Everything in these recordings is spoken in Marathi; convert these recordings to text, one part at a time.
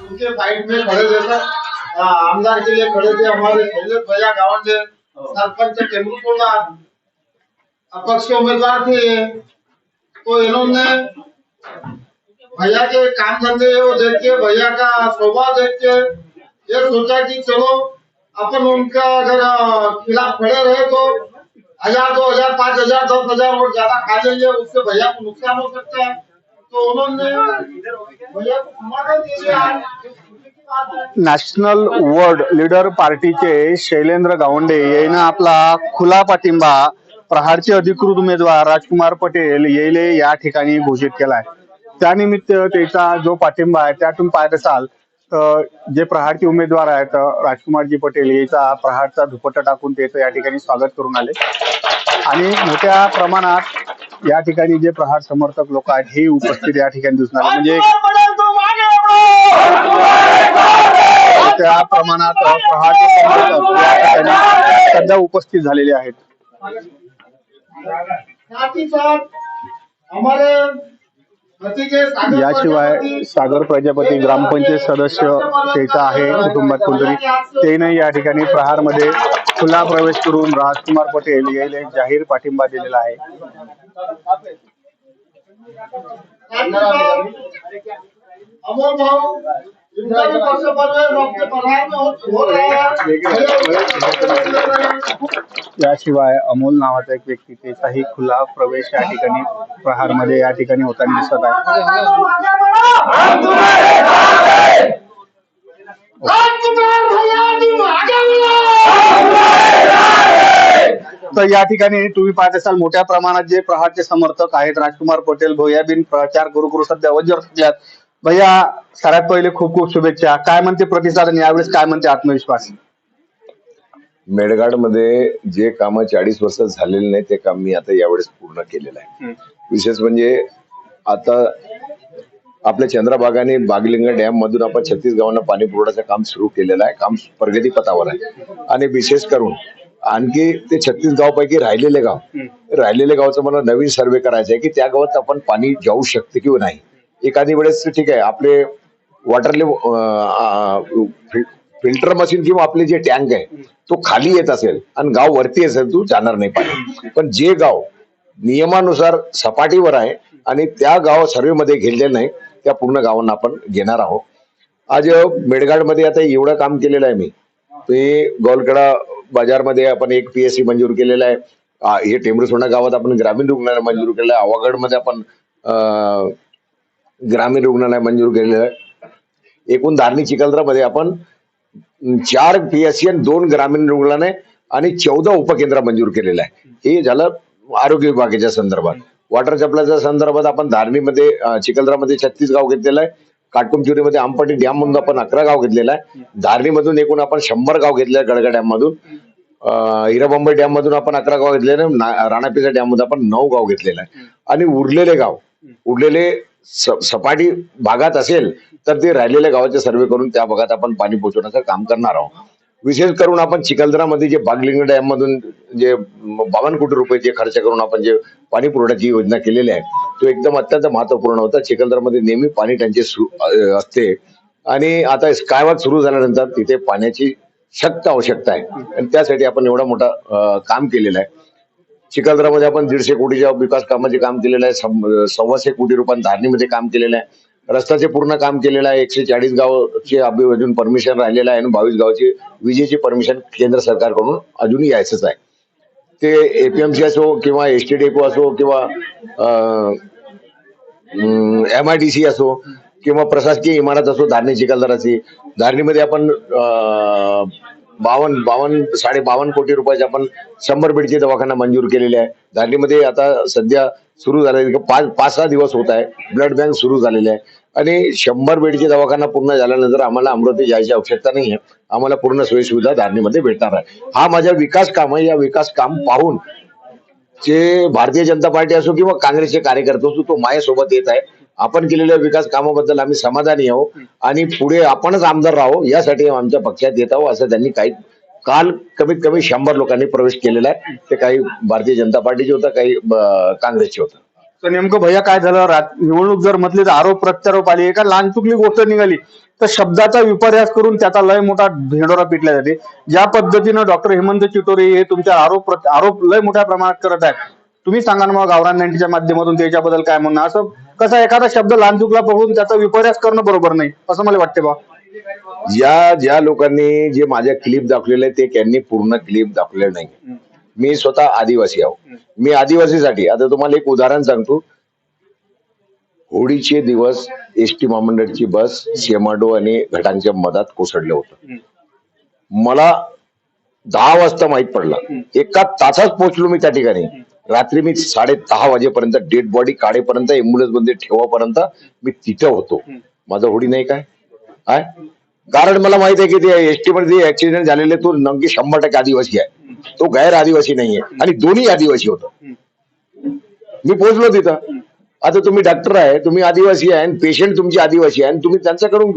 उनके फाइट में खड़े थे। सर आमदार के लिए खड़े थे हमारे शैलेश भैया गावंडे सरपंच अपक्ष उम्मीदवार थे तो इन्होंने भैया के काम धंधे वो देख के, भैया का स्वभाव देख के ये सोचा कि चलो, अपन उनका अगर खिलाफ खड़े रहे तो हज़ार दो हज़ार, पाँच हज़ार, दस हज़ार वोट ज़्यादा खा लेंगे, उससे भैया को नुकसान हो सकता है। नॅशनल वर्ल्ड लीडर पार्टीचे शैलेंद्र गावंडे यांना आपला खुला पाठिंबा. प्रहारचे अधिकृत उमेदवार राजकुमार पटेल येले या ठिकाणी घोषित केलाय. त्यानिमित्त त्याचा जो पाठिंबा आहे त्यातून पाहत असाल तर जे प्रहारचे उमेदवार आहेत राजकुमारजी पटेल याचा प्रहारचा दुपट्टा टाकून त्याचं या ठिकाणी स्वागत करून आले. आणि मोठ्या प्रमाणात या ठिकाणी जे प्रहार समर्थक लोक आहेत हे उपस्थित या ठिकाणी दिसून आले म्हणजे त्या प्रमाणात प्रहारचे समर्थक या ठिकाणी सध्या उपस्थित झालेले आहेत. याशिवाय सागर प्रजापती ग्रामपंचायत सदस्य त्याचा आहे कुटुंबात कोणतरी तेही या ठिकाणी प्रहारमध्ये खुला प्रवेश करून राजकुमार पटेल याला जाहीर पाठिंबा दिलेला आहे. अमोल भाऊ. याशिवाय अमोल नावाचा एक व्यक्ती त्याचाही खुला प्रवेश या ठिकाणी प्रहारमध्ये या ठिकाणी होताना दिसत आहे. तर या ठिकाणी तुम्ही पाहत असाल मोठ्या प्रमाणात जे प्रहारचे समर्थक आहेत राजकुमार पटेल भैया बिन प्रचार करू सध्या वज्र सध्यात भैया सगळ्यात पहिले खूप खूप शुभेच्छा. काय म्हणते प्रतिसाद आणि यावेळेस काय म्हणते आत्मविश्वास? मेळघाटमध्ये जे काम चाळीस वर्षात झालेले नाही ते काम मी आता यावेळेस पूर्ण केलेलं आहे. विशेष म्हणजे आता आपल्या चंद्रभागाने बागलिंग डॅम मधून आपण छत्तीस गावांना पाणी पुरवठ्याचं काम सुरू केलेलं आहे. काम प्रगतीपथावर आहे. आणि विशेष करून आणखी ते छत्तीस गावपैकी राहिलेले गाव. राहिलेले गावचं मला नवीन सर्वे करायचं आहे की त्या गावात आपण पाणी जाऊ शकते किंवा नाही? एखादी वेळेस ठीक आहे आपले वॉटरले फिल्टर मशीन किंवा आपले जे टँक आहे तो खाली येत असेल आणि गाव वरती असेल तू जाणार नाही पाणी. पण जे गाव नियमानुसार सपाटीवर आहे आणि त्या गाव सर्वेमध्ये घेतले नाही त्या पूर्ण गावांना आपण घेणार आहोत. आज मेडगाडमध्ये आता एवढं काम केलेलं आहे मी. ते गोलकडा बाजारमध्ये आपण एक पीएससी मंजूर केलेलं आहे. हे टेंबरुसोंडा गावात आपण ग्रामीण रुग्णालय मंजूर केलं आहे. आवागडमध्ये आपण ग्रामीण रुग्णालय मंजूर केलेलं आहे. एकूण धारणी चिखलदरामध्ये आपण चार पीएससी आणि दोन ग्रामीण रुग्णालय आणि चौदा उपकेंद्र मंजूर केलेलं आहे. हे झालं आरोग्य विभागाच्या संदर्भात. वॉटर सप्लायच्या संदर्भात आपण धारणीमध्ये चिखलदरामध्ये छत्तीस गाव घेतलेलं आहे. काटकुमचुरीमध्ये आंपटी डॅम मधून आपण अकरा गाव घेतलेलं आहे. धारणीमधून एकूण आपण शंभर गाव घेतलेलं आहे गडगा डॅम मधून हिराबंबई डॅम मधून आपण अकरा गाव घेतलेले आहे. राणापिसा डॅम मधून आपण नऊ गाव घेतलेलं आहे आणि उरलेले गाव उरलेले सपाटी भागात असेल तर ते राहिलेल्या गावाचे सर्वे करून त्या भागात आपण पाणी पोहोचवण्याचं काम करणार आहोत. विशेष करून आपण चिखलदरामध्ये जे बागलिंग डॅम मधून जे बावन्न कोटी रुपये जे खर्च करून आपण जे पाणी पुरवठ्याची योजना केलेली आहे तो एकदम अत्यंत महत्त्वपूर्ण होता. चिखलदरामध्ये नेहमी पाणी टंचाई असते. आणि आता स्कायवॉक सुरू झाल्यानंतर तिथे पाण्याची सक्त आवश्यकता आहे. आणि त्यासाठी आपण एवढा मोठा काम केलेलं आहे. चिखलदरामध्ये आपण दीडशे कोटीच्या विकास कामाचे काम केलेलं आहे सव्वाशे कोटी रुपयांत धारणीमध्ये काम केलेलं आहे. रस्त्याचे पूर्ण काम केलेलं आहे एकशे चाळीस गावचे अजून परमिशन राहिलेलं आहे आणि बावीस गावचे विजेची परमिशन केंद्र सरकारकडून अजून यायचंच आहे. ते एपीएमसी असो किंवा एस टी डेपो असो किंवा एम आय डी सी असो किंवा प्रशासकीय इमारत असो धारणी चिखलदराची धारणीमध्ये आपण बावन्न बावन्न साडे बावन्न कोटी रुपयाचे आपण शंभर बेडचे दवाखाना मंजूर केलेले आहे. धारणीमध्ये आता सध्या सुरू झाले पाच पाच सहा दिवस होत आहे. ब्लड बँक सुरू झालेले आहे. आणि शंभर बेडचे दवाखाना पूर्ण झाल्यानंतर आम्हाला अमरावती जायची आवश्यकता नाही आहे आम्हाला पूर्ण सोयीसुविधा धारणीमध्ये भेटणार आहे. हा माझा विकास काम आहे. या विकास काम पाहून जे भारतीय जनता पार्टी असो किंवा काँग्रेसचे कार्यकर्ते असो तो माझ्यासोबत येत आहे. आपण केलेल्या विकास कामाबद्दल आम्ही समाधानी आहोत आणि पुढे आपणच आमदार राहो यासाठी आमच्या पक्षात येत आहो असं त्यांनी काही काल कमीत कमी शंभर लोकांनी प्रवेश केलेला आहे. ते काही भारतीय जनता पार्टीचे होतं काही काँग्रेसचे होतं. तर नेमकं भैया काय झालं? निवडणूक जर म्हटली तर आरोप प्रत्यारोप आली. एका लहान चुकली गोष्ट निघाली. तर शब्दाचा विपर्यास करून त्याचा लय मोठा ढेंडोरा पिटला जाते. ज्या पद्धतीनं डॉक्टर हेमंत चिटोरे हे तुमच्या आरोप आरोप लय मोठ्या प्रमाणात करत आहेत. तुम्ही सांगा ना मग गावरान नाईन्टीच्या माध्यमातून त्याच्याबद्दल काय म्हणणं असं कसा एखादा शब्द लहान चुकला पकडून त्याचा विपर्यास करणं बरोबर नाही असं मला वाटते बा. या ज्या लोकांनी जे माझ्या क्लिप दाखवलेले ते त्यांनी पूर्ण क्लिप दाखवले नाही मी स्वतः आदिवासी आहो. मी आदिवासीसाठी आता तुम्हाला एक उदाहरण सांगतो. होळीचे दिवस एस टी महामंडळची बस शेमाडो आणि घटांच्या मधात कोसळलं होतं. मला दहा वाजता माहीत पडलं. एका तासात पोहोचलो मी त्या ठिकाणी. रात्री मी साडे दहा वाजेपर्यंत डेड बॉडी काढेपर्यंत एम्ब्युलन्समध्ये ठेवापर्यंत मी तिथं होतो. माझं होडी नाही काय? काय कारण मला माहीत आहे की ते एसटी मध्ये ऍक्सिडेंट झालेले तो नक्की शंभर टक्के आदिवासी आहे. तो गैर आदिवासी नाहीये आणि दोन्ही आदिवासी होत. मी पोहोचलो तिथं. आता तुम्ही डॉक्टर आहे तुम्ही आदिवासी आहे आणि पेशंट तुमचे आदिवासी आहे आणि तुम्ही त्यांच्याकडून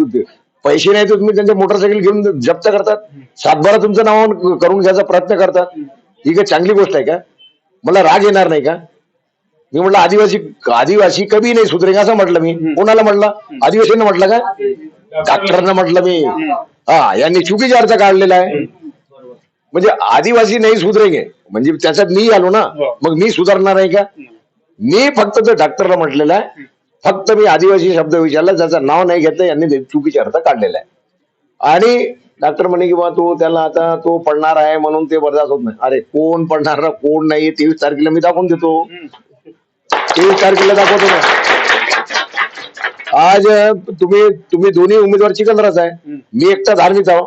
पैसे नाही तर तुम्ही त्यांच्या मोटरसायकल घेऊन जप्त करतात. सातबारा तुमचं नाव करून घ्यायचा प्रयत्न करतात. ही काही चांगली गोष्ट आहे का? मला राग येणार नाही का? मी म्हटलं आदिवासी आदिवासी कधी नाही सुधरेगा असं म्हटलं मी. कोणाला म्हटलं? आदिवासींना म्हटलं का? डॉक्टरांना म्हटलं मी. हा यांनी चुकीचा अर्थ काढलेला आहे. म्हणजे आदिवासी नाही सुधरेगे. म्हणजे त्याच्यात मी आलो ना मग मी सुधारणार आहे का? मी फक्त त्या डॉक्टरला म्हटलेलं आहे फक्त मी आदिवासी शब्द विचारला ज्याचं नाव नाही घेतलं यांनी ते चुकीचा अर्थ काढलेला आहे. आणि डॉक्टर म्हणे की बा तो त्याला आता तो पडणार आहे म्हणून ते बरदास्त होत नाही. अरे कोण पडणार ना कोण नाही? तेवीस तारखेला मी दाखवून देतो. तेवीस तारखेला दाखवतो ना. आज तुम्ही तुम्ही दोन्ही उमेदवार चिखलदराच आहे. मी एकटा धार्मिक आहो.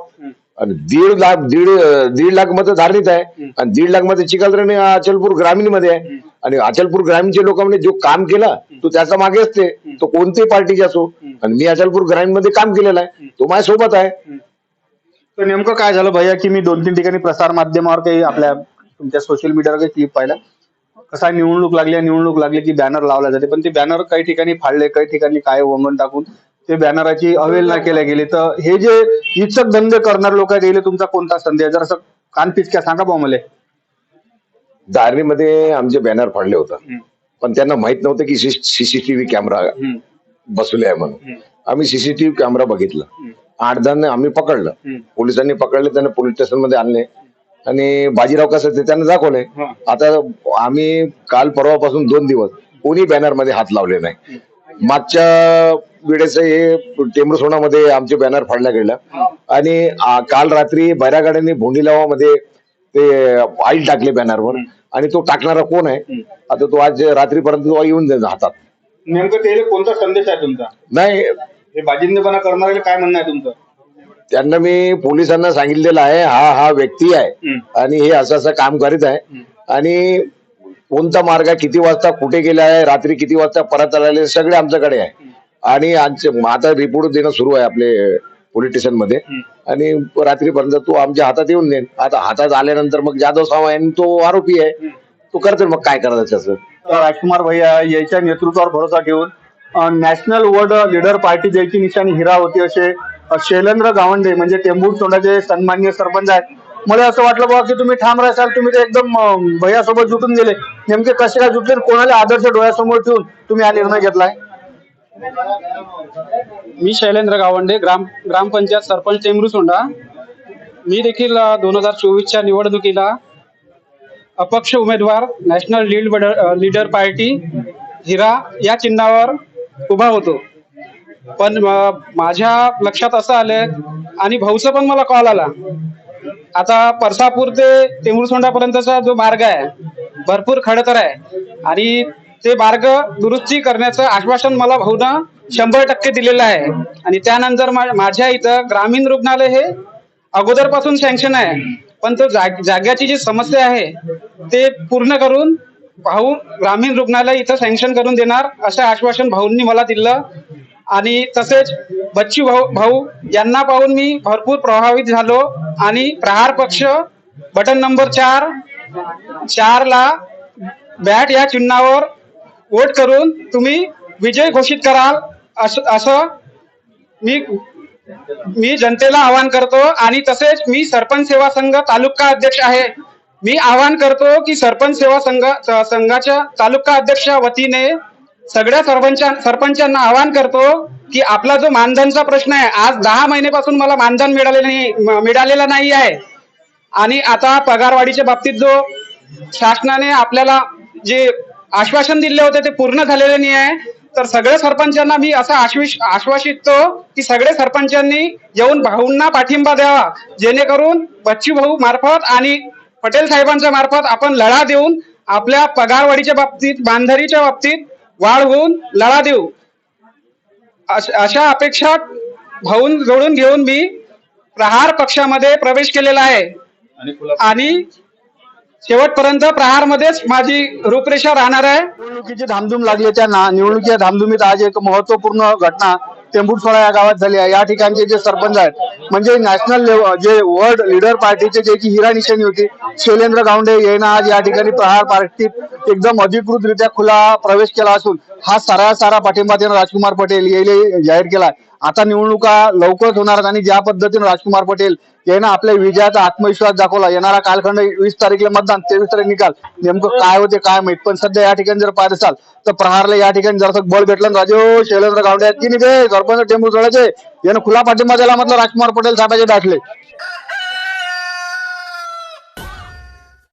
आणि दीड लाख दीड दीड लाख मत धार्मिक आहे. आणि दीड लाखमध्ये चिखलदर अचलपूर ग्रामीणमध्ये आहे. आणि अचलपूर ग्रामीणचे लोक म्हणजे जो काम केला तो त्याचा मागे असते. तो कोणत्याही पार्टीचे असो. आणि मी अचलपूर ग्रामीणमध्ये काम केलेला आहे. तो माझ्यासोबत आहे. तर नेमकं काय झालं भैया की मी दोन तीन ठिकाणी प्रसार माध्यमावर काही आपल्या तुमच्या सोशल मीडियावर काही क्लिप पाहिला कसा निवडणूक लागली निवडणूक लागली की बॅनर लावला जाते पण ते बॅनर काही ठिकाणी फाडले काही ठिकाणी काय वंगण टाकून ते बॅनराची अवहेलना केल्या गेली तर हे जे इच्छक धंदे करणारे लोक गेले तुमचा कोणता आहे जर असं कान पिचक्या सांगा भाऊ मला धारणीमध्ये आमचे बॅनर फाडले होतं पण त्यांना माहीत नव्हतं की सीसीटीव्ही कॅमेरा बसवले आहे म्हणून आम्ही सीसीटीव्ही कॅमेरा बघितला आठ जण आम्ही पकडलं. पोलिसांनी पकडले त्यांना पोलीस स्टेशनमध्ये आणले. आणि बाजीराव कसं ते त्यांना दाखवले. आता आम्ही काल परवापासून दोन दिवस कोणी बॅनरमध्ये हात लावले नाही. मागच्या वेळेस हे टेंबरसोणामध्ये आमचे बॅनर फाडल्या गेल्या. आणि काल रात्री बैरागाड्यांनी भोंडीलावामध्ये ते ऑइल टाकले बॅनरवर. आणि तो टाकणारा कोण आहे? आता तो आज रात्रीपर्यंत येऊन जाईल हातात. नेमकं कोणता संदेश आहे तुमचा? नाही हे बाजिंदेपणा करणारे काय म्हणणं आहे तुमचं? त्यांना मी पोलिसांना सांगितलेलं आहे हा हा व्यक्ती आहे आणि हे असं असं काम करीत आहे. आणि कोणता मार्ग आहे किती वाजता कुठे गेला आहे रात्री किती वाजता परत आलेले सगळे आमच्याकडे आहे. आणि आमचे आता रिपोर्ट देणं सुरू आहे आपले पोलीस स्टेशनमध्ये आणि रात्रीपर्यंत तो आमच्या हातात येऊन देईल आता हातात आल्यानंतर मग जाधव साव आहे आणि तो आरोपी आहे. तो करतो मग काय करायचं तर राजकुमार भैया याच्या नेतृत्वावर भरोसा ठेवून नॅशनल वर्ल्ड लीडर पार्टी ज्याची निशाणी हिरा होती असे शैलेंद्र गावंडे म्हणजे टेंबूर तोंडाचे सन्मान्य सरपंच आहेत. मला असं वाटलं बाबा की तुम्ही ठाम राहाल तुम्ही ते एकदम भैयासोबत जुटून गेले. नेमके कसे काय जुटले कोणाला आदर्श डोळ्यासमोर ठेवून तुम्ही हा निर्णय घेतलाय? मी शैलेंद्र गावंडे ग्राम ग्रामपंचायत सरपंच टेंबरू सोंडा मी देखील दोन हजार चोवीसच्या निवडणुकीला अपक्ष उमेदवार नॅशनल लीड लीडर पार्टी हिरा या चिन्हावर उभा होतो. पण माझ्या लक्षात असं आलं आणि भाऊचं पण मला कॉल आला. आता परसापूर ते तेमुरसोंडापर्यंतचा जो मार्ग आहे भरपूर खडतर आहे. आणि ते मार्ग दुरुस्ती करण्याचं आश्वासन मला भाऊनं शंभर टक्के दिलेलं आहे. आणि त्यानंतर माझ्या इथं ग्रामीण रुग्णालय हे अगोदरपासून सँक्शन आहे. पण तो जाग- जाग्याची जी समस्या आहे ते पूर्ण करून भाऊ ग्रामीण रुग्णालय इथं सँक्शन करून देणार असं आश्वासन भाऊंनी मला दिलं. आणि तसेच बच्ची भाऊ भाऊ यांना पाहून मी भरपूर प्रभावित झालो. आणि प्रहार पक्ष बटन नंबर चार चारला बॅट या चिन्हावर वोट करून तुम्ही विजय घोषित कराल असं असं मी मी जनतेला आवाहन करतो. आणि तसेच मी सरपंच सेवा संघ तालुका अध्यक्ष आहे. मी आवाहन करतो की सरपंच सेवा संघ संघाच्या तालुका अध्यक्षा वतीने सगळ्या सरपंचा सरपंचांना आवाहन करतो की आपला जो मानधनचा प्रश्न आहे आज दहा महिन्यापासून मला मानधन मिळालेलं नाही म- नाही आहे. आणि आता पगारवाढीच्या बाबतीत जो शासनाने आपल्याला जे आश्वासन दिले होते ते पूर्ण झालेले नाही आहे. तर सगळ्या सरपंचांना मी असं आश्विश आश्वासितो की सगळे सरपंचांनी येऊन भाऊंना पाठिंबा द्यावा जेणेकरून बच्चू भाऊ मार्फत आणि पटेल साहेबांच्या मार्फत आपण लढा देऊन आपल्या पगारवाढीच्या बाबतीत बांधरीच्या बाबतीत वाढ होऊन लढा देऊ. अश- अपेक्षा भाऊन जोडून घेऊन मी प्रहार पक्षामध्ये प्रवेश केलेला आहे. आणि शेवटपर्यंत प्रहार मध्येच माझी रूपरेषा राहणार आहे. निवडणुकीची धामधूम लागली त्या निवडणुकीच्या धामधुमीत आज एक महत्त्वपूर्ण घटना टेंबुटसोळा या गावात झाली आहे. या ठिकाणचे जे सरपंच आहेत म्हणजे नॅशनल लेवल जे वर्ल्ड लीडर पार्टीचे जे की हिरा निशाणी होती शैलेंद्र गावंडे यांना आज या ठिकाणी प्रहार पार्टीत एकदम अधिकृतरित्या खुला प्रवेश केला असून हा सारा सारा पाठिंबा त्यांना राजकुमार पटेल यांनी जाहीर केला आता निवडणुका लवकरच होणार आणि ज्या पद्धतीने राजकुमार पटेल यांना आपल्या विजयाचा आत्मविश्वास दाखवला येणारा कालखंड वीस तारखेला मतदान तेवीस तारीख निकाल. नेमकं काय होते काय माहीत? पण सध्या या ठिकाणी जर पाहत असाल तर प्रहारला या ठिकाणी जर बळ भेटलं राजे राजू शैलेंद्र गावडे आहेत की नाही ते? सरपंच टेंबू सोडायचे यानं खुला पाठिंबा दिला म्हटलं राजकुमार पटेल साहेबाचे दाखले.